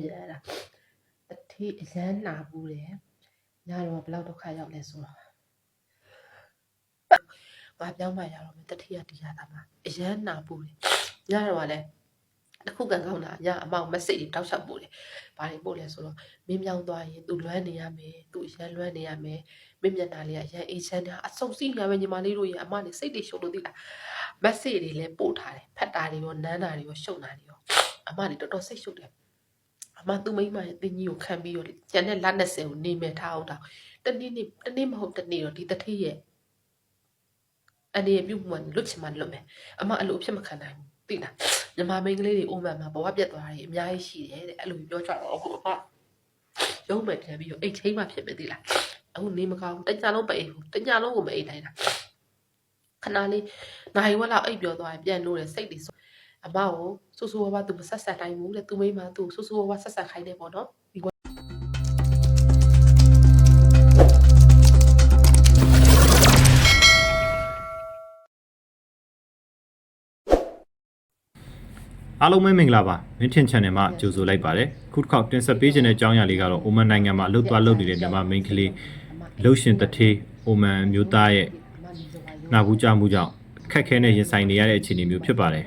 မြင်ရတာတတိအရန်နာဘူးတယ်ညတော့ဘယ်လောက်ဒုက္ခရောက်လဲဆိုတော့ငါပြောင်းမှရတော့မယ်တတိယဒီရတာမှာအရန်နာဘူးတယ်ညတော့လည်းတစ်ခုကန်ကောင်းတာညအမောင်မစိတ်တွေတောက်လျှောက်ပို့တယ်ဘာတွေပို့လဲဆိုတော့မင်းမြောင်းသွားရင်သူလွမ်းနေရမယ်သူအရန်လွမ်းနေရမယ်မင်းမျက်နှာလေးကရန်အေးချမ်းတာအဆုံစီရမယ်ညီမလေးတို့ရဲ့အမနဲ့စိတ်တွေရှုပ်လို့သိလားမက်ဆေ့တွေလည်းပို့ထားတယ်ဖတ်တာတွေရောနန်းတာတွေရောရှုပ်တာတွေရောအမတွေတော်တော်စိတ်ရှုပ်တယ် အမသူ့မိန်းမရဲ့တင်းကြီးကိုခံပြီးတော့လေကျန်တဲ့လက်20ကိုနေမဲ့ထားအောင်တော့တနေ့နေ့တနေ့မဟုတ်တနေ့တော့ဒီတထေးရဲ့အနေပြုတ်မှလွတ်ချင်မှလွတ်မယ်အမအဲ့လိုအဖြစ်မခံနိုင်ဘူးသိလားညီမမိန်းကလေးတွေအိုးမှန်မှာဘဝပြတ်သွားတာတွေအများကြီးရှိတယ်တဲ့အဲ့လိုပြောကြတော့အခုအမရုံးမဲ့ပြန်ပြီးတော့အိတ်ချင်းမှဖြစ်မယ်သိလားအခုနေမကောင်းတညလုံးမအိတ်ဘူးတညလုံးကိုမအိတ်နိုင်တာခဏလေးနိုင်ဝက်လောက်အိတ်ပြောသွားရင်ပြန်လို့တယ်စိတ်တွေဆို အမကိုစူစူဝါးဝါသူမဆက်ဆက်တိုင်းဘူးလေသူမိမသူစူစူဝါးဝါဆက်ဆက်ခိုင်းတယ်ပေါ့နော်ဒီကွအားလုံးပဲမင်္ဂလာပါမင်းထင် channel မှာကြိုဆိုလိုက်ပါတယ်ခုတစ်ခေါက်တင်ဆက်ပေးခြင်းတဲ့အကြောင်းအရာလေးကတော့အိုမန်နိုင်ငံမှာအလုပ်သွားလုပ်နေတဲ့မြန်မာမိန်းကလေးလှုပ်ရှင်တထေးအိုမန်မျိုးသားရဲ့နာဘူးကြမှုကြောင့်ခက်ခဲနဲ့ရင်ဆိုင်နေရတဲ့အခြေအနေမျိုးဖြစ်ပါတယ်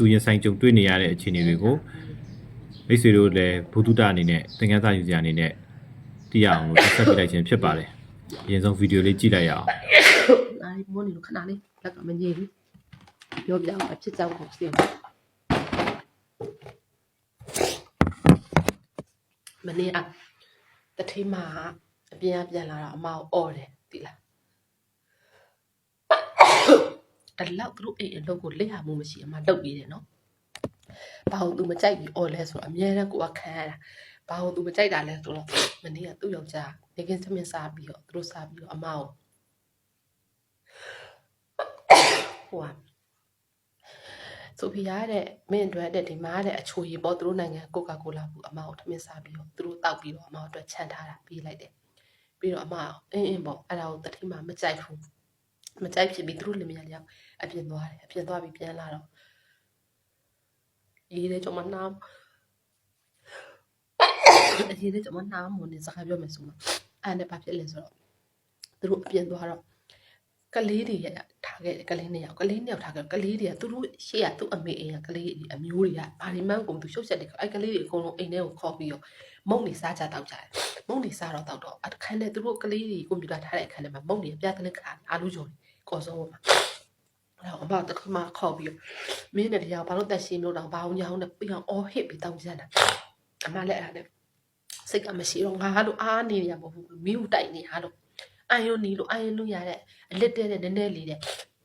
သူရင်ဆိုင်ကြုံတွေ့နေရတဲ့အခြေအနေတွေကိုမိတ်ဆွေတို့လည်းဘုဒ္ဓတာအနေနဲ့သင်ခန်းစာယူစရာအနေနဲ့သိရအောင်လို့တင်ဆက်ပေးလိုက်ခြင်းဖြစ်ပါတယ်အရင်ဆုံးဗီဒီယိုလေးကြည့်လိုက်ရအောင်အားမွန်းနေလို့ခဏလေးလက်ကမငြိဘူးပြောပြအောင်အဖြစ်ကြောက်ကိုစင်မနေ့ကတထေးမအပြင်ကပြန်လာတော့အမကိုអော်တယ်သိလား တလောက်သူတို့အိမ်အလုပ်ကိုလက်ရမှုမရှိအမလုပ်ပြီးတယ်နော်ဘာလို့ तू မကြိုက်ပြီးអော်လဲဆိုတော့အများတန်းကိုကခံရတာဘာလို့ तू မကြိုက်တာလဲဆိုတော့မနေ့ကသူ့ယောက်ျားနေကင်းသမင်စားပြီးတော့သူတို့စားပြီးတော့အမကို ဟိုကဆိုဖီယာတဲ့မင်းအတွက်တဲ့ဒီမှာတဲ့အချိုရည်ပေါ့သူတို့နိုင်ငံကိုကာကိုလာဘူးအမကိုထမင်းစားပြီးတော့သူတို့တောက်ပြီးတော့အမအတွက်ခြံထားတာပြီးလိုက်တယ်ပြီးတော့အမအင်းအင်းပေါ့အဲ့ဒါကိုတတိမမကြိုက်ဘူး မကြိုက်ဖြစ်ပြီးသူတို့လင်မယားလျောက်အပြင်သွားတယ်အပြင်သွားပြီးပြန်လာတော့ရေးတယ်ကျွန်မနားရေးတယ်ကျွန်မနားမနေစကားပြောမယ်ဆိုတော့အဲ့နဲ့ဘာဖြစ်လဲဆိုတော့သူတို့အပြင်သွားတော့ကလေးတွေရထားခဲ့တယ်ကလေးနှစ်ယောက်ကလေးနှစ်ယောက်ထားခဲ့ကလေးတွေကသူတို့ရှေ့ကသူ့အမေအိမ်ကကလေးတွေအမျိုးတွေကဘာဒီမှန်းကုန်သူရှုပ်ချက်တွေအဲ့ကလေးတွေအကုန်လုံးအိမ်ထဲကိုခေါ်ပြီးတော့မုံနေစားကြတောက်ကြတယ်မုံနေစားတော့တောက်တော့အခန်းထဲသူတို့ကလေးတွေကွန်ပျူတာထားတဲ့အခန်းထဲမှာမုံနေပြကလေးခါအာလူဂျုံ ကော်စောမှာအဲ့တော့အမတခါမှခေါ်ပြီးမင်းနဲ့တရားဘာလို့တက်ရှင်းလို့တော့ဘာအောင်ညောင်းနဲ့ပြီးအောင်အော်ဟစ်ပြီးတောက်ကြတာအမလည်းအဲ့ဒါနဲ့စိတ်ကမရှိတော့ငါလို့အားနေရမဟုတ်ဘူးမီးဦးတိုက်နေဟာလို့အာယုန်နီလို့အာယုန်လို့ရတဲ့အလစ်တဲတဲ့နည်းနည်းလေးတဲ့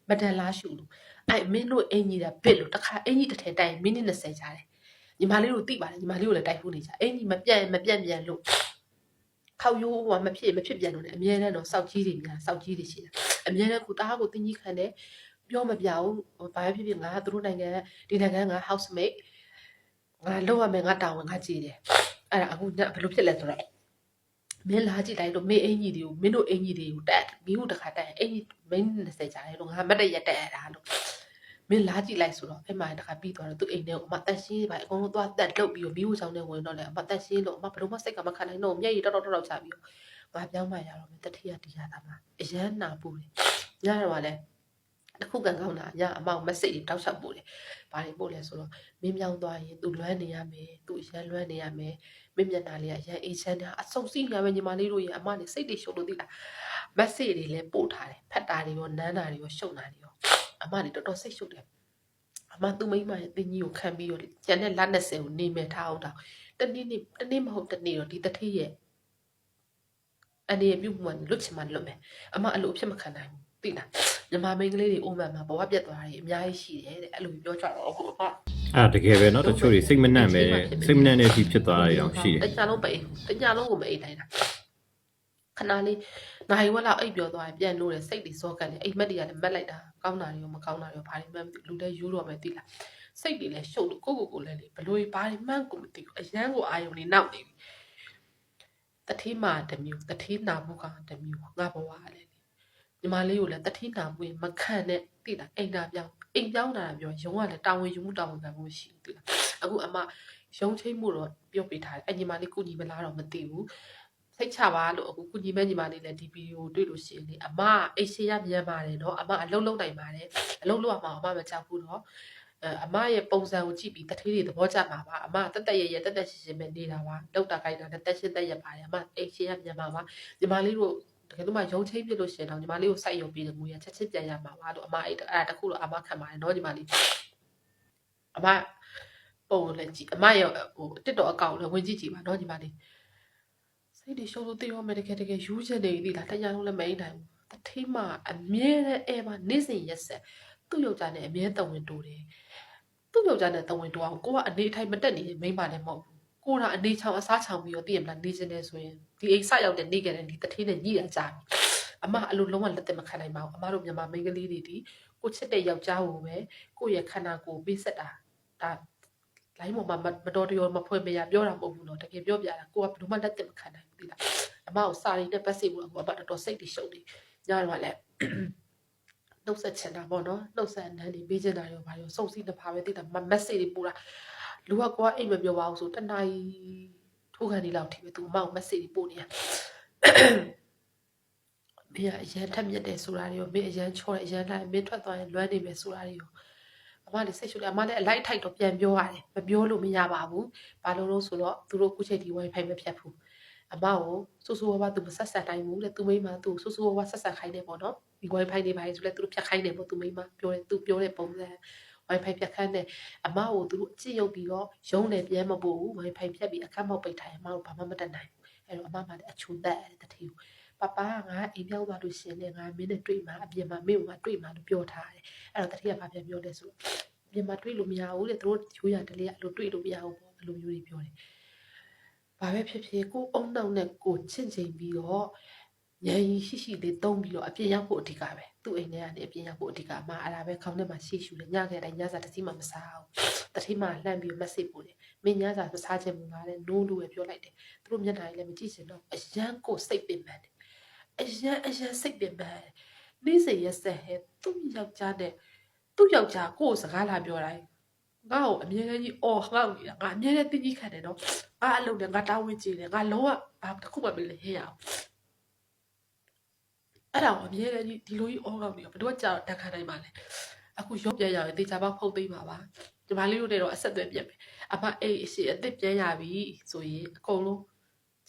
မတန်လားရှူလို့အဲ့မင်းတို့အင်ကြီးတာပစ်လို့တခါအင်ကြီးတစ်ထည်တိုင်မိနစ်20ကြာတယ်ညီမလေးတို့သိပါတယ်ညီမလေးတို့လည်းတိုက်ဖို့နေကြအင်ကြီးမပြတ်မပြတ်ပြန်လို့ ခောက်ရိုးဟိုမဖြစ်မဖြစ်ပြန်လို့လည်းအမြဲတမ်းတော့စောက်ကြီးတွေများစောက်ကြီးတွေရှိတယ်အမြဲတမ်းကိုတားကိုတင်းကြီးခံတယ်ပြောမပြဘူးဟိုဘာပဲဖြစ်ဖြစ်ငါသူတို့နိုင်ငံဒီနိုင်ငံက housemate ငါလောက်ရမယ်ငါတာဝန်ငါကြည့်တယ်အဲ့ဒါအခုညဘယ်လိုဖြစ်လဲဆိုတော့မင်းလာကြည့်လိုက်လို့မင်းအင်ကြီးတွေကိုမင်းတို့အင်ကြီးတွေကိုတက်မင်းတို့တခါတက်ရင်အင်ကြီးမင်း20ကြာတယ်လို့ငါမတ်တရက်တက်ရတာလို့ မင်းလာကြည့်လိုက်ဆိုတော့အဲ့မှာတခါပြီးသွားတော့သူအိမ်ထဲကိုအမတက်ရှင်းပါအကုန်လုံးသွားတက်လုတ်ပြီးတော့မီးဝဆောင်နဲ့ဝင်တော့လေအမတက်ရှင်းလို့အမဘယ်လိုမှစိတ်ကမခံနိုင်တော့မျက်ရည်တော်တော်တော်ချပြီးတော့ငါပြောင်းမှရတော့မယ်တတိယဒီရတာမှာအရန်နာပူတယ်ညတော့လည်းတစ်ခုကန်ကောင်းတာညအမောင်မစိတ်တွေတောက်လျှောက်ပို့တယ်ဘာတွေပို့လဲဆိုတော့မင်းမြောင်းသွားရင်သူလွမ်းနေရမယ်သူအရန်လွမ်းနေရမယ်မင်းမျက်နှာလေးကရန်အေးချမ်းတာအဆုံစီရမယ်ညီမလေးတို့ရဲ့အမလေးစိတ်တွေရှုပ်လို့သိလားမက်ဆေ့တွေလည်းပို့ထားတယ်ဖတ်တာတွေရောနန်းတာတွေရောရှုပ်တာတွေရော အမလေးတော်တော်စိတ်ရှုပ်တယ်အမသူ့မိန်းမရဲ့တင်းကြီးကိုခံပြီးတော့လေကျန်တဲ့လက်20ကိုနေမဲ့ထားအောင်တော့တနေ့နေ့တနေ့မဟုတ်တနေ့တော့ဒီတထေးရဲ့အနေပြုတ်မှလွတ်ချင်မှလွတ်မယ်အမအဲ့လိုအဖြစ်မခံနိုင်ဘူးသိလားညီမမိန်းကလေးတွေအိုးမှန်မှာဘဝပြတ်သွားတာတွေအများကြီးရှိတယ်တဲ့အဲ့လိုပြောကြတော့အခုအမ အဲ့ဒါတကယ်ပဲเนาะတချို့တွေစိတ်မနှံ့ပဲစိတ်မနှံ့တဲ့အထိဖြစ်သွားတာတွေတောင်ရှိတယ် တညလုံးပဲတညလုံးကိုမအိတ်တိုင်းတာ ခဏလေးနိုင်ဝက်လောက်အိတ်ပြောသွားရင်ပြန်လို့တယ်စိတ်တွေစောကတ်တယ်အိတ်မက်တွေကလည်းမက်လိုက်တာကောင်းတာတွေရောမကောင်းတာတွေရောဘာတွေမှမသိလူတွေယူတော့မယ်သိလားစိတ်တွေလည်းရှုပ်လို့ကိုကိုကိုလည်းလေဘလို့ဘာတွေမှန်းကိုမသိဘူးအရန်ကိုအာယုံနေနောက်နေပြီတတိမာတစ်မျိုးတတိနာမှုကတစ်မျိုးငါဘဝကလည်းညီမလေးကိုလည်းတတိနာမှုရင်မခံနဲ့သိလားအိမ်သာပြောင်းအိမ်ပြောင်းတာပြောရုံကလည်းတာဝန်ယူမှုတာဝန်ခံမှုရှိဘူးသိလားအခုအမရုံချင်းမှုတော့ပြောပြထားတယ်အညီမလေးကုညီမလားတော့မသိဘူး စိတ်ချပါလို့အခုကုညီမဲ့ညီမလေးလည်းဒီဗီဒီယိုတွေ့လို့ရှိရင်လေအမအိတ်ရှိရမြန်ပါတယ်နော်အမအလုံးလုံးနိုင်ပါတယ်အလုံးလုံးအောင်အမမကြောက်ဘူးနော်အဲအမရဲ့ပုံစံကိုကြည့်ပြီးတထေးတွေသဘောကျမှာပါအမတက်တက်ရရတက်တက်ရှင်းရှင်းပဲနေတာပါလောက်တာခိုင်းတာနဲ့တက်ရှင်းတက်ရပါတယ်အမအိတ်ရှိရမြန်ပါပါညီမလေးတို့တကယ်လို့မှရုံချင်းပြလို့ရှိရင်တော့ညီမလေးကိုစိုက်ရုံပြီးတယ်ငွေရချက်ချင်းပြန်ရမှာပါလို့အမအဲ့အဲ့ဒါတခုတော့အမခံပါတယ်နော်ညီမလေးအမပုံလည်းကြည့်အမရဲ့ဟိုတစ်တော်အကောင့်လည်းဝင်ကြည့်ကြည့်ပါနော်ညီမလေး စိတ်တွေရှုံးလို့တေရောမယ်တကယ်တကယ်ယူချက်နေပြီလားတရားလုံးလည်းမအိမ်နိုင်ဘူးတထိမအမြဲတမ်းအဲမှာနေ့စဉ်ရက်ဆက်သူ့ယောက်ျားနဲ့အမြဲတဝင်တိုးတယ်သူ့ယောက်ျားနဲ့တဝင်တိုးအောင်ကိုကအနေထိုင်မတက်နေမိမ့်ပါလည်းမဟုတ်ဘူးကိုကအနေချောင်အစားချောင်ပြီးတော့တည်ရမလားနေစင်းနေဆိုရင်ဒီအိမ်ဆက်ရောက်တဲ့နေကြတဲ့ဒီတထိနဲ့ညှိရကြပြီအမအလိုလုံးဝလက်သက်မခံနိုင်ပါဘူးအမတို့မြန်မာမိန်းကလေးတွေဒီကိုချစ်တဲ့ယောက်ျားကိုပဲကိုယ့်ရဲ့ခန္ဓာကိုယ်ပေးဆက်တာဒါ လိုင်းပေါ်မှာမတော်တရောမဖွင့်မရပြောတာမဟုတ်ဘူးနော်တကယ်ပြောပြတာကိုကဘယ်လိုမှလက်သက်မခံနိုင်ဘူးဒီလားအမကိုစာရင်းနဲ့ပတ်စီဘူးအမတော်တော်စိတ်တွေရှုပ်နေညတော့လည်းနှုတ်ဆက်ချင်တာပေါ့နော်နှုတ်ဆက်နန်းနေပေးချင်တာရောဘာရောစုံစီတစ်ဖာပဲသိတာမက်ဆေ့တွေပို့တာလူကကိုကအိမ်မပြောပါဘူးဆိုတနားကြီးထိုးခံနေလောက်ထိပဲသူအမကိုမက်ဆေ့တွေပို့နေရမင်းကအရန်ထက်မြက်တယ်ဆိုတာတွေရောမင်းအရန်ချောတယ်အရန်လိုက်မင်းထွက်သွားရင်လွမ်းနေမယ်ဆိုတာတွေရော အမလည်းစိတ်ရှုပ်တယ်အမလည်းအလိုက်ထိုက်တော့ပြန်ပြောရတယ်မပြောလို့မရပါဘူးဘာလို့လို့ဆိုတော့သူတို့ခုချိန်ဒီ wifi မဖြတ်ဘူးအမကိုစူးစူးဝါးဝါသူမဆက်ဆက်တိုင်းဘူးတဲ့သူမိမသူစူးစူးဝါးဝါဆက်ဆက်ခိုင်းနေပေါ့နော်ဒီ wifi တွေပါလေဆိုလဲသူတို့ဖြတ်ခိုင်းနေပေါ့သူမိမပြောတယ်သူပြောတဲ့ပုံစံ wifi ဖြတ်ခိုင်းတယ်အမကိုသူတို့အကြည့်ရုပ်ပြီးတော့ရုံးတယ်ပြန်မပို့ဘူး wifi ဖြတ်ပြီးအခက်မောက်ပိတ်ထားရင်အမကိုဘာမှမတတ်နိုင်ဘူးအဲ့တော့အမမှလည်းအချိုသက်တယ်တတိယ ပပကငါအိမ်ပြောင်းသွားလို့ရှင်လေငါမင်းနဲ့တွေ့မှာအပြင်မှာမင်းကငါတွေ့မှာလို့ပြောထားတယ်အဲ့တော့တတိယဘာပြန်ပြောလဲဆိုအပြင်မှာတွေ့လို့မရဘူးတဲ့သူတို့ရိုးရတလေးအဲ့လိုတွေ့လို့မရဘူးပေါ့အဲ့လိုမျိုးတွေပြောတယ်ဘာပဲဖြစ်ဖြစ်ကိုအုံနောက်နဲ့ကိုချင့်ချိန်ပြီးတော့ညံရီရှိရှိလေးတုံးပြီးတော့အပြင်ရောက်ဖို့အဓိကပဲသူ့အိမ်ထဲကနေအပြင်ရောက်ဖို့အဓိကမှအဲ့ဒါပဲခေါင်းထဲမှာရှိရှူတယ်ညခဲ့တိုင်းညစာတစ်စီးမှမစားဘူးတတိမှလှမ်းပြီးမက်ဆေ့ပို့တယ်မင်းညစာမစားချင်ဘူးလားတဲ့နိုးလို့ပဲပြောလိုက်တယ်သူတို့မျက်နှာကြီးလည်းမကြည့်ချင်တော့အရန်ကိုစိတ်ပင်ပန်းတယ် အရန်အရန်စိတ်ပင်ပန်းတယ်နေ့စဉ်ရက်ဆက်ဟဲ့သူ့ယောက်ျားနဲ့သူ့ယောက်ျားကိုယ်စကားလာပြောတိုင်းငါ့ကိုအမြဲတမ်းကြီးအော်ငါ့ကိုငါအမြဲတမ်းတင်းကြီးခံတယ်နော်ငါအလုပ်နဲ့ငါတာဝန်ကြီးတယ်ငါလုံးဝဘာတစ်ခုမှမလုပ်ဟဲ့ရအောင်အဲ့ဒါကိုအမြဲတမ်းကြီးဒီလိုကြီးအော်ကောက်နေဘယ်တော့ကြာတက်ခံနိုင်ပါလဲအခုရုပ်ပြန်ရရင်တေချာပေါက်ဖုတ်သိမ်းပါပါဒီမလေးတို့တွေတော့အဆက်အသွယ်ပြတ်မယ်အမအေးအရှိအစ်စ်ပြန်ရပြီဆိုရင်အကုန်လုံး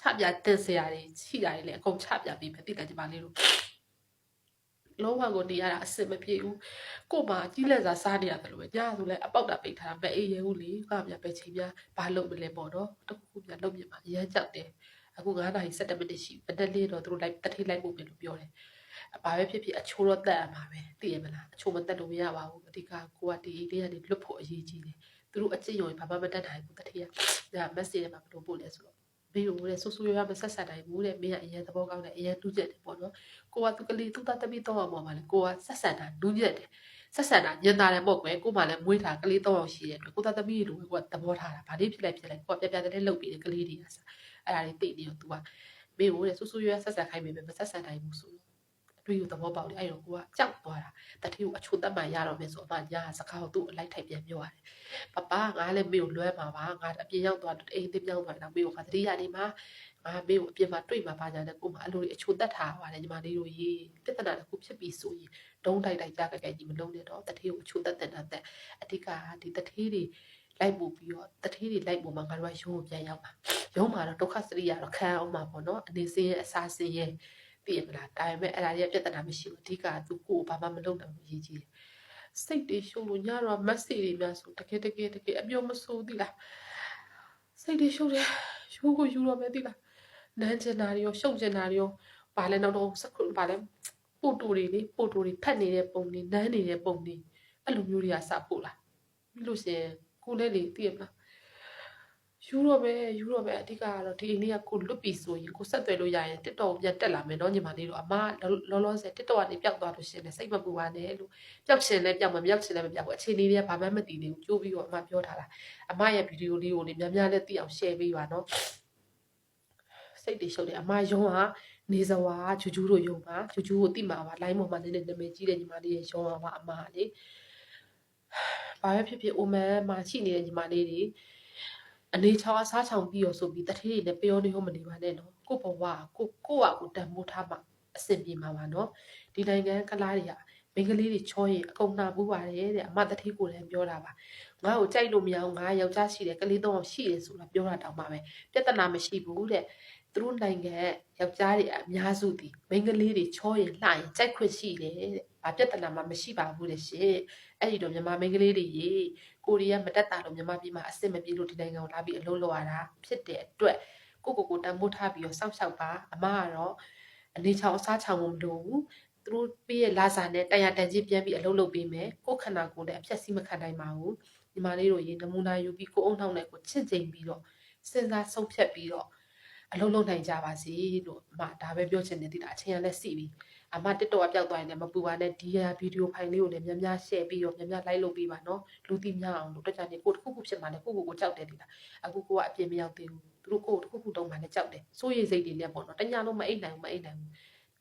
ချပြတင်စရာတွေချိတာတွေလည်းအကုန်ချပြပြီးပဲတိတယ်ဒီမလေးတို့လုံးဝကိုနေရတာအစစ်မပြေဘူးကို့မှာကြီးလက်စားစားနေရတယ်လို့ပဲညဆိုလဲအပေါက်တာပိတ်ထားတာမအေးရဲဘူးလေကမြပဲချိန်များဘာလုပ်မလဲပေါ့နော်တခုခုများလုပ်ပြမှာအရမ်းကြောက်တယ်အခု9နာရီ17မိနစ်ရှိမတက်လေးတော့သူတို့လိုက်တထိလိုက်ဖို့ပြန်လို့ပြောတယ်ဘာပဲဖြစ်ဖြစ်အချိုးတော့တက်ရမှာပဲသိရမလားအချိုးမတက်လို့မရပါဘူးအဓိကကိုကဒီအိတ်လေးကနေလွတ်ဖို့အရေးကြီးတယ်သူတို့အကျင့်ရုံဘာမှမတက်နိုင်ဘူးတထိရဒါမက်ဆေ့ထဲမှာဘယ်လိုပို့လဲဆိုတော့ ဘေးကိုတဲ့ဆူဆူရွာမဆက်ဆက်နိုင်ဘူးတဲ့မင်းကအရင်သဘောကောင်းတယ်အရင်တူးချက်တယ်ပေါ့နော်ကိုကသူကလေးသူ့သားသမီးတော့အောင်ပါလေကိုကဆက်ဆက်တာနူးညက်တယ်ဆက်ဆက်တာညင်တာတယ်ပေါ့ကွယ်ကိုမှလည်းမွေးတာကလေးတော့အောင်ရှိတဲ့အတွက်ကိုသားသမီးလိုကိုကသဘောထားတာဘာလေးဖြစ်လိုက်ဖြစ်လိုက်ကိုကပြပြတဲ့လှုပ်ပြီးတဲ့ကလေးတွေကစားအဲ့ဒါလေးသိနေတော့ तू ကမင်းကိုတဲ့ဆူဆူရွာဆက်ဆက်ခိုင်းမယ်မဆက်ဆက်နိုင်ဘူးဆိုတော့အ တွေ့အသဘောပေါက်တယ်အဲ့တော့ကိုကကြောက်သွားတာတတိကိုအချိုသက်မှန်ရတော့မယ်ဆိုအမညာစကားကိုသူ့အလိုက်ထိုက်ပြန်ပြောရတယ်ပပငါလည်းမေကိုလွှဲမှာပါငါအပြင်ရောက်သွားအိမ်သိပြောင်းသွားတော့မေကိုငါတတိယနေမှာငါမေကိုအပြင်မှာတွေ့မှာပါကြတယ်ကိုမအလိုအချိုသက်ထားပါတယ်ညီမလေးတို့ရေပြဿနာတစ်ခုဖြစ်ပြီးဆိုရင်ဒုံးတိုက်တိုက်ကြကြကြကြီးမလုံးနဲ့တော့တတိကိုအချိုသက်တဲ့တဲ့အဓိကဒီတထေးတွေလိုက်ပို့ပြီးတော့တထေးတွေလိုက်ပို့မှာငါတို့ကရုံးကိုပြန်ရောက်မှာရုံးမှာတော့ဒုက္ခစရိယာတော့ခံအောင်မှာပေါ့နော်အနေစင်းရဲ့အစာစင်းရဲ့ သိရမလားဒါပေမဲ့အဲ့ဒါရဲ့ပြဿနာမရှိဘူးအဓိကသူကိုဘာမှမလုပ်တော့ဘူးရည်ကြီးတယ်စိတ်တွေရှုံလို့ညတော့မက်ဆေ့တွေများဆိုတကယ်တကယ်တကယ်အမျိုးမဆိုးသီလားစိတ်တွေရှုံတယ်ယူကိုယူတော့မယ်သီလားနန်းကျင်တာတွေရောရှုံကျင်တာတွေရောဘာလဲနောက်တော့စခုဘာလဲပို့တူတွေလေပို့တူတွေဖတ်နေတဲ့ပုံတွေနန်းနေတဲ့ပုံတွေအဲ့လိုမျိုးတွေကစပို့လာပြီးလို့ရှိရင်ကိုလည်းလေသိရမလား ယူတော့ပဲယူတော့ပဲအဓိကကတော့ဒီအိမ်လေးကကိုလွတ်ပြီဆိုရင်ကိုဆက်သွယ်လို့ရရင်တစ်တော်ပြန်တက်လာမယ်နော်ညီမလေးတို့အမလောလောဆယ်တစ်တော်ကနေပျောက်သွားလို့ရှိရင်စိတ်မပူပါနဲ့လို့ပျောက်ချင်လဲပျောက်မပျောက်ချင်လဲမပျောက်ဘူးအခြေအနေတွေကဘာမှမသိသေးဘူးကြိုးပြီးတော့အမပြောထားတာအမရဲ့ဗီဒီယိုလေးကိုလေများများလေးသိအောင် share ပေးပါနော်စိတ်တွေရှုပ်တယ်အမယုံကနေစဝါဂျူဂျူတို့ယုံပါဂျူဂျူကိုတိမှာပါ line ပေါ်မှာနည်းနည်းနာမည်ကြီးတဲ့ညီမလေးရဲ့ယုံပါအမလေဘာပဲဖြစ်ဖြစ်အိုမန်မှာရှိနေတဲ့ညီမလေးတွေ အနေချောင်းအစားချောင်းပြီးရောဆိုပြီးတထေးတွေလည်းပြောနေဟုတ်မနေပါနဲ့နော်ကိုဘဝကိုကိုကကိုတန်မိုးထားမှအဆင်ပြေမှာပါနော်ဒီနိုင်ငံကလားတွေကမိန်းကလေးတွေချောရင်အကုန်နာဘူးပါတယ်တဲ့အမတထေးကိုလည်းပြောတာပါငါ့ကိုကြိုက်လို့မရအောင်ငါယောက်ျားရှိတယ်ကလေးတော့ရှိတယ်ဆိုတာပြောတာတောင်မှပဲပြဿနာမရှိဘူးတဲ့သူတို့နိုင်ငံယောက်ျားတွေအများစုဒီမိန်းကလေးတွေချောရင်လှရင်ကြိုက်ခွင့်ရှိတယ်တဲ့ ဘာပြဿနာမှမရှိပါဘူးတဲ့ရှင်အဲ့ဒီတော့မြန်မာမိန်းကလေးတွေရေကိုရီးယားမတက်တာလို့မြန်မာပြည်မှာအစ်စ်မပြေလို့ဒီနိုင်ငံကိုလာပြီးအလုပ်လုပ်ရတာဖြစ်တဲ့အတွက်ကိုကိုကိုတန်ဖိုးထားပြီးတော့စောင့်ရှောက်ပါအမကတော့အနေချောင်အစားချောင်မလို့ဘူးသူတို့ပြည့်ရဲ့လာစာနဲ့တရားတန်ကြီးပြန်ပြီးအလုပ်လုပ်ပေးမယ်ကိုခန္ဓာကိုယ်လည်းအဖြက်စီးမခံနိုင်ပါဘူးညီမလေးတို့ရေနမူနာယူပြီးကိုအုံနောက်နဲ့ကိုချစ်ချိန်ပြီးတော့စဉ်းစားဆုံးဖြတ်ပြီးတော့ အလုပ်လုပ်နိုင်ကြပါစေလို့အမဒါပဲပြောချင်တယ်ဒီတာအချိန်ရလည်းစီပြီအမတစ်တော့အပြောက်သွားရင်လည်းမပူပါနဲ့ဒီဟာဗီဒီယိုဖိုင်လေးကိုလည်းများများ share ပြီးတော့များများ like လုပ်ပေးပါနော်လူသိများအောင်လို့တက်ကြနေကိုတစ်ခုခုဖြစ်မှလည်းကိုကိုကိုကြောက်တယ်ဒီလားအခုကိုကအပြင်းမရောက်သေးဘူးသူတို့ကိုတစ်ခုခုတုံးမှလည်းကြောက်တယ်စိုးရိမ်စိတ်တွေနဲ့ပေါ့နော်တညာလုံးမအိတ်နိုင်ဘူးမအိတ်နိုင်ဘူး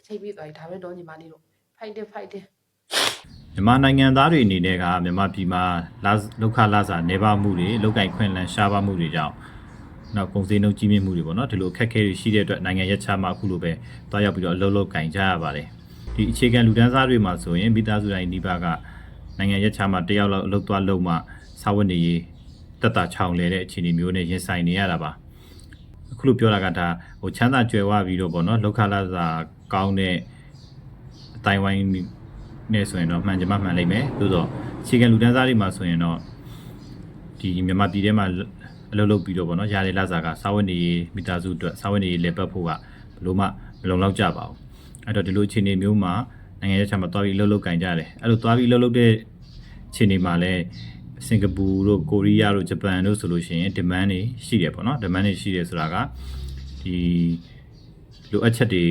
အချိန်ပြီးသွားပြီဒါပဲတော့ညီမလေးတို့ fighting fighting မြန်မာနိုင်ငံသားတွေအနေနဲ့ကမြန်မာပြည်မှာလာလောက်ခလာစာနေပါမှုတွေလောက်ကင်ခွင့်လန်းရှားပါမှုတွေကြောင့် နောက်ကုန်စည်နှုန်းကြီးမြင့်မှုတွေပေါ့နော်ဒီလိုအခက်အခဲတွေရှိတဲ့အတွက်နိုင်ငံရက်ခြားမှာအခုလိုပဲတွားရောက်ပြီးတော့အလုပ်လုပ်ကင်ကြရပါတယ်ဒီအခြေခံလူတန်းစားတွေမှာဆိုရင်မိသားစုတိုင်းဒီပါကနိုင်ငံရက်ခြားမှာတယောက်လောက်အလုပ်သွားလုပ်မှစာဝတ်နေရေးတက်တာချောင်လဲတဲ့အခြေအနေမျိုးနဲ့ရင်ဆိုင်နေရတာပါအခုလိုပြောတာကဒါဟိုချမ်းသာကြွယ်ဝပြီးတော့ပေါ့နော်လောက်ခလာစာကောင်းတဲ့အတိုင်းဝိုင်းနဲ့ဆိုရင်တော့မှန်ကြမှမှန်လိမ့်မယ်သို့တော့အခြေခံလူတန်းစားတွေမှာဆိုရင်တော့ဒီမြန်မာပြည်ထဲမှာ အလုပ်လုပ်ပြီးတော့ဗောနော်ရတဲ့လစာကစာဝတ်နေရေးမိသားစုအတွက်စာဝတ်နေရေးလက်ပတ်ဖို့ကဘလို့မှမလုံလောက်ကြပါဘူးအဲ့တော့ဒီလိုအခြေအနေမျိုးမှာနိုင်ငံရေးချမှာတွားပြီးအလုပ်လုပ်ကင်ကြတယ်အဲ့လိုတွားပြီးအလုပ်လုပ်တဲ့အခြေအနေမှာလည်းစင်ကာပူတို့ကိုရီးယားတို့ဂျပန်တို့ဆိုလို့ရှိရင် demand တွေရှိတယ်ပေါ့နော် demand တွေရှိတယ်ဆိုတာကဒီလိုအပ်ချက်တွေ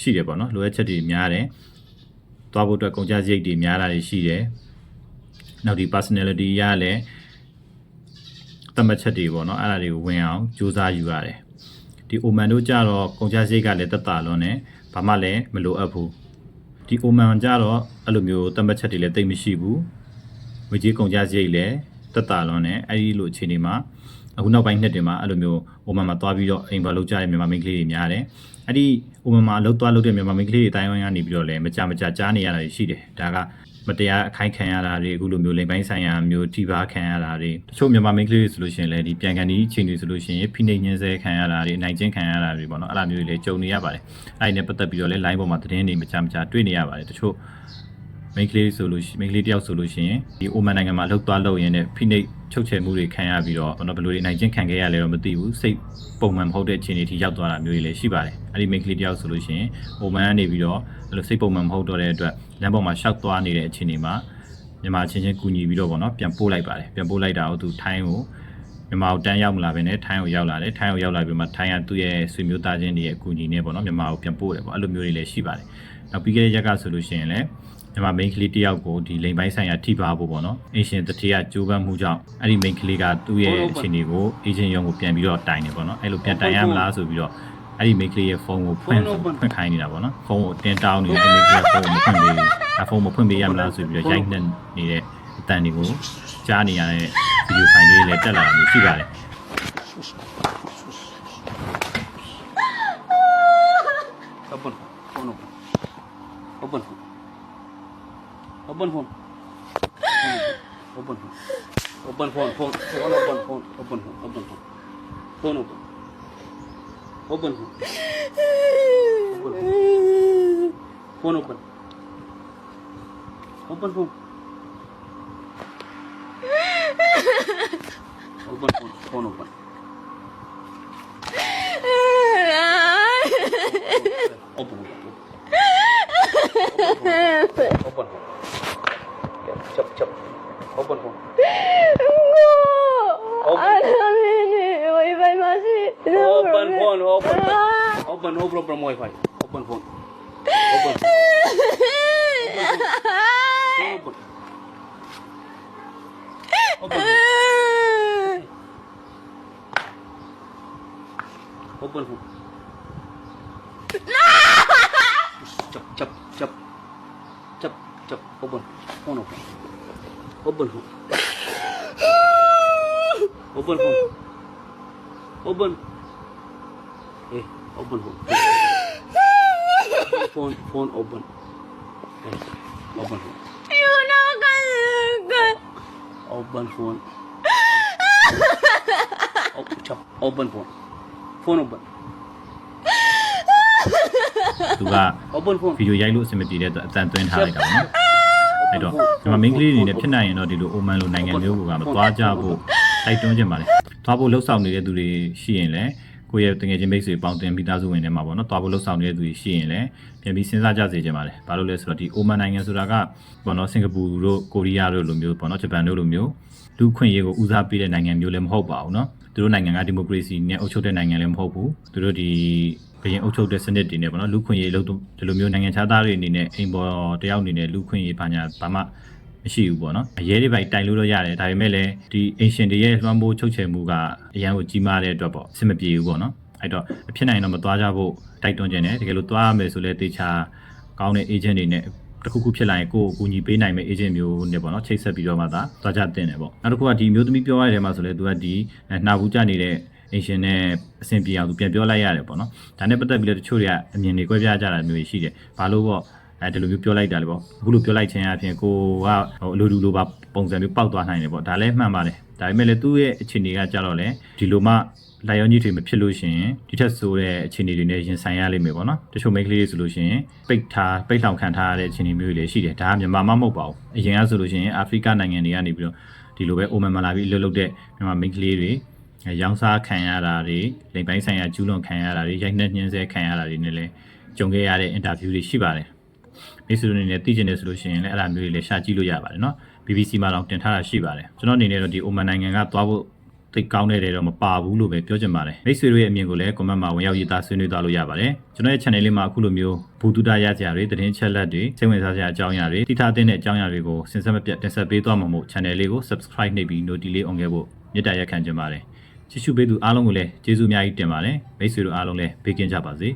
ရှိတယ်ပေါ့နော်လိုအပ်ချက်တွေများတယ်သွားဖို့အတွက်ကုန်ကျစရိတ်တွေများတာတွေရှိတယ်။နောက်ဒီ personality ရလည်း တတ်မှတ်ချက်တွေပေါ့နော်အဲ့ဒါတွေကိုဝင်အောင်စူးစမ်းယူရတယ်။ဒီ Oman တို့ကြတော့ကုန်ကျစရိတ်ကလည်းတက်တာလွန်းတယ်။ဘာမှလည်းမလိုအပ်ဘူး။ဒီ Oman ကြတော့အဲ့လိုမျိုးတတ်မှတ်ချက်တွေလည်းတိတ်မရှိဘူး။ဝေကြီးကုန်ကျစရိတ်လည်းတက်တာလွန်းတယ်။အဲ့ဒီလိုအခြေအနေမှာအခုနောက်ပိုင်းနှစ်တွေမှာအဲ့လိုမျိုး Oman မှာသွားပြီးတော့အိမ်ဘာလုပ်ကြတဲ့မြန်မာမိန်းကလေးတွေများတယ်။အဲ့ဒီ Oman မှာအလုပ်သွားလုပ်တဲ့မြန်မာမိန်းကလေးတွေအတိုင်းအဝိုင်းကနေပြီးတော့လည်းမကြမကြကြားနေရတာတွေရှိတယ်။ဒါက မတရားအခိုင်းခံရတာတွေအခုလိုမျိုးလိမ်ပိုင်းဆိုင်ရာမျိုးထိပါခံရတာတွေတချို့မြန်မာမိန်းကလေးတွေဆိုလို့ရှိရင်လည်းဒီပြန်ကန်ဒီအချိန်တွေဆိုလို့ရှိရင်ဖိနှိပ်ညှင်းဆဲခံရတာတွေနိုင်ချင်းခံရတာတွေပေါ့နော်အဲ့လိုမျိုးတွေလည်းကြုံနေရပါတယ်။အဲ့ဒီနဲ့ပတ်သက်ပြီးတော့လည်း line ပေါ်မှာသတင်းတွေမကြမကြတွေ့နေရပါတယ်တချို့မိန်းကလေးဆိုလို့ရှိမိန်းကလေးတယောက်ဆိုလို့ရှိရင်ဒီအိုမန်နိုင်ငံမှာလှုပ်သွားလှုပ်ရင်းနဲ့ဖိနှိပ်ချုပ်ချယ်မှုတွေခံရပြီးတော့ဘယ်လိုတွေနိုင်ချင်းခံခဲ့ရလဲတော့မသိဘူးစိတ်ပုံမှန်မဟုတ်တဲ့အခြေအနေထိရောက်သွားတာမျိုးတွေလည်းရှိပါတယ်အဲ့ဒီမိန်းကလေးတယောက်ဆိုလို့ရှိရင်အိုမန်ကနေပြီးတော့အဲ့လိုစိတ်ပုံမှန်မဟုတ်တော့တဲ့အတွက် လမ်းပေါ်မှာရှောက်သွားနေတဲ့အခြေအနေမှာမြန်မာချင်းချင်းကူညီပြီးတော့ဗောနော်ပြန်ပို့လိုက်ပါတယ်ပြန်ပို့လိုက်တာကိုသူထိုင်းကိုမြန်မာကိုတန်းရောက်မလာဘဲနဲ့ထိုင်းကိုရောက်လာတယ်ထိုင်းကိုရောက်လာပြီးမှထိုင်းကသူ့ရဲ့ဆွေမျိုးသားချင်းတွေရဲ့အကူအညီနဲ့ဗောနော်မြန်မာကိုပြန်ပို့တယ်ဗောအဲ့လိုမျိုးတွေလည်းရှိပါတယ်နောက်ပြီးခဲ့တဲ့ရက်ကဆိုလို့ရှိရင်လည်းမြန်မာ main ကလေးတယောက်ကိုဒီလိန်ပိုင်းဆိုင်ရာထိပါဖို့ပေါ့နော်အင်ရှင်တတိယကြိုးပမ်းမှုကြောင့်အဲ့ဒီ main ကလေးကသူ့ရဲ့အခြေအနေကို agent ရုံးကိုပြန်ပြီးတော့တိုင်တယ်ပေါ့နော်အဲ့လိုပြန်တိုင်ရမလားဆိုပြီးတော့ အဲ့ဒီ main ကလေးရဲ့ဖုန်းကိုဖွင့်ဖွင့်ခိုင်းနေတာပေါ့နော်ဖုန်းကိုတင်တောင်းနေတဲ့ main ကလေးဖုန်းကိုမဖွင့်ပေးဘူးအဖုန်းမဖွင့်ပေးရမလားဆိုပြီးတော့ရိုက်နှက်နေတဲ့အတန်တွေကိုကြားနေရတဲ့ video file လေးလည်းတက်လာတာမျိုးရှိပါတယ် Open. Phone open. Open phone. Open phone. Open phone. Open phone. Phone. Phone open. Phone. Open phone. Open phone. Phone open. Open phone. Open phone. Phone open. Open phone. Open phone. Phone open. Open. Open. Open. Chop chop. Open phone. Open phone. Open. Open. No problem. Wi-Fi. Open phone. Open. Phone open. Open. phone. Open phone. Chop chop chop. Chop chop. Open. Phone open. Open phone. Open phone. open hey open phone phone phone open hey, open phone open phone oh, chop, open phone phone open သူက open phone ဗီဒီယိုရိုက်လို့အဆင်မပြေတဲ့အတွက်အတန်သွင်းထားလိုက်တာပေါ့နော်အဲ့တော့ဒီမှာ main ကလေးအနေနဲ့ဖြစ်နိုင်ရင်တော့ဒီလို Oman လိုနိုင်ငံမျိုးကမသွားကြဖို့တိုက်တွန်းခြင်းပါလေသွားဖို့လှုပ်ဆောင်နေတဲ့သူတွေရှိရင်လည်း ကိုယ့်ရဲ့တငယ်ချင်းမိတ်ဆွေပေါင်းတင်မိသားစုဝင်တွေမှာပေါ့နော်သွားဖို့လှုပ်ဆောင်နေတဲ့သူတွေရှိရင်လည်းပြန်ပြီးစဉ်းစားကြစေချင်ပါလေဘာလို့လဲဆိုတော့ဒီ Oman နိုင်ငံဆိုတာကပေါ့နော်စင်ကာပူတို့ကိုရီးယားတို့လိုမျိုးပေါ့နော်ဂျပန်တို့လိုမျိုးလူခွင့်ရေးကိုဦးစားပေးတဲ့နိုင်ငံမျိုးလည်းမဟုတ်ပါဘူးเนาะသူတို့နိုင်ငံကဒီမိုကရေစီနဲ့အုပ်ချုပ်တဲ့နိုင်ငံလည်းမဟုတ်ဘူးသူတို့ဒီဘရင်အုပ်ချုပ်တဲ့စနစ်တွေနဲ့ပေါ့နော်လူခွင့်ရေးလို့ဒီလိုမျိုးနိုင်ငံခြားသားတွေအနေနဲ့အိမ်ပေါ်တယောက်အနေနဲ့လူခွင့်ရေးဘာညာဘာမှ မရှိဘူးပေါ့နော်အရေးတွေပိုင်တိုင်လို့တော့ရတယ်ဒါပေမဲ့လည်းဒီအင်ရှင်တွေရဲ့လွှမ်းမိုးချုပ်ချယ်မှုကအရန်ကိုကြီးမားတဲ့အတွက်ပေါ့အဆင်မပြေဘူးပေါ့နော်အဲ့တော့အဖြစ်နိုင်ရင်တော့မသွားကြဖို့တိုက်တွန်းခြင်းနဲ့တကယ်လို့သွားရမယ်ဆိုလဲတေချာကောင်းတဲ့ agent တွေနဲ့တစ်ခုခုဖြစ်လာရင်ကိုယ့်ကိုအကူအညီပေးနိုင်မဲ့ agent မျိုးနဲ့ပေါ့နော်ချိတ်ဆက်ပြီးတော့မှသာသွားကြတင်တယ်ပေါ့နောက်တစ်ခုကဒီမျိုးသမီးပြောရတဲ့ထဲမှာဆိုလဲသူကဒီနှာဘူးကြနေတဲ့အင်ရှင်နဲ့အဆင်ပြေအောင်သူပြန်ပြောလိုက်ရတယ်ပေါ့နော်ဒါနဲ့ပတ်သက်ပြီးတော့တချို့တွေကအမြင်တွေကွဲပြားကြတာမျိုးရှိတယ်ဘာလို့ပေါ့ အဲဒီလိုမျိုးပြောလိုက်တာလေပေါ့အခုလိုပြောလိုက်ခြင်းအပြင်ကိုကဟိုအလိုတူလိုပါပုံစံမျိုးပောက်သွားနိုင်တယ်ပေါ့ဒါလည်းမှန်ပါတယ်ဒါပေမဲ့လည်းသူ့ရဲ့အခြေအနေကကြတော့လေဒီလိုမှလာရောကြီးတွေမဖြစ်လို့ရှိရင်ဒီထက်ဆိုးတဲ့အခြေအနေတွေနဲ့ရင်ဆိုင်ရလိမ့်မယ်ပေါ့နော်တချို့မိန်းကလေးတွေဆိုလို့ရှိရင်ပိတ်ထားပိတ်လောင်ခံထားရတဲ့အခြေအနေမျိုးတွေလည်းရှိတယ်ဒါကမြန်မာမှမဟုတ်ပါဘူးအရင်ကဆိုလို့ရှိရင်အာဖရိကနိုင်ငံတွေကနေပြီးတော့ဒီလိုပဲအိုမန်မလာပြီးလှုပ်လှုပ်တဲ့မြန်မာမိန်းကလေးတွေအဲရောင်းစားခံရတာတွေလိမ်ပိုင်းဆိုင်ရာကျူးလွန်ခံရတာတွေရိုက်နှက်ညှင်းဆဲခံရတာတွေနဲ့လည်းကြုံခဲ့ရတဲ့အင်တာဗျူးတွေရှိပါတယ် မိတ်ဆွေတို့အနေနဲ့သိကျင်တယ်ဆိုလို့ရှိရင်လည်းအဲ့ဒါမျိုးတွေလည်းရှာကြည့်လို့ရပါတယ်နော် BBC မှာတော့တင်ထားတာရှိပါတယ်ကျွန်တော်အနေနဲ့တော့ဒီအိုမန်နိုင်ငံကသွားဖို့သိပ်ကောင်းတဲ့တယ်တော့မပါဘူးလို့ပဲပြောချင်ပါတယ်မိတ်ဆွေတို့ရဲ့အမြင်ကိုလည်း comment မှာဝင်ရောက်ရေးသားဆွေးနွေးသွားလို့ရပါတယ်ကျွန်တော်ရဲ့ channel လေးမှာအခုလိုမျိုးဘူတူတာရစရာတွေသတင်းချက်လက်တွေစိတ်ဝင်စားစရာအကြောင်းအရာတွေတိထားတဲ့အကြောင်းအရာတွေကိုစဉ်ဆက်မပြတ်တင်ဆက်ပေးသွားမှာမို့ channel လေးကို subscribe နှိပ်ပြီး notification လေး on ခဲ့ဖို့မြစ်တာရက်ခံချင်ပါတယ်ချစ်ရှုပေးသူအားလုံးကိုလည်းကျေးဇူးအများကြီးတင်ပါတယ်မိတ်ဆွေတို့အားလုံးလည်းဘေးကင်းကြပါစေ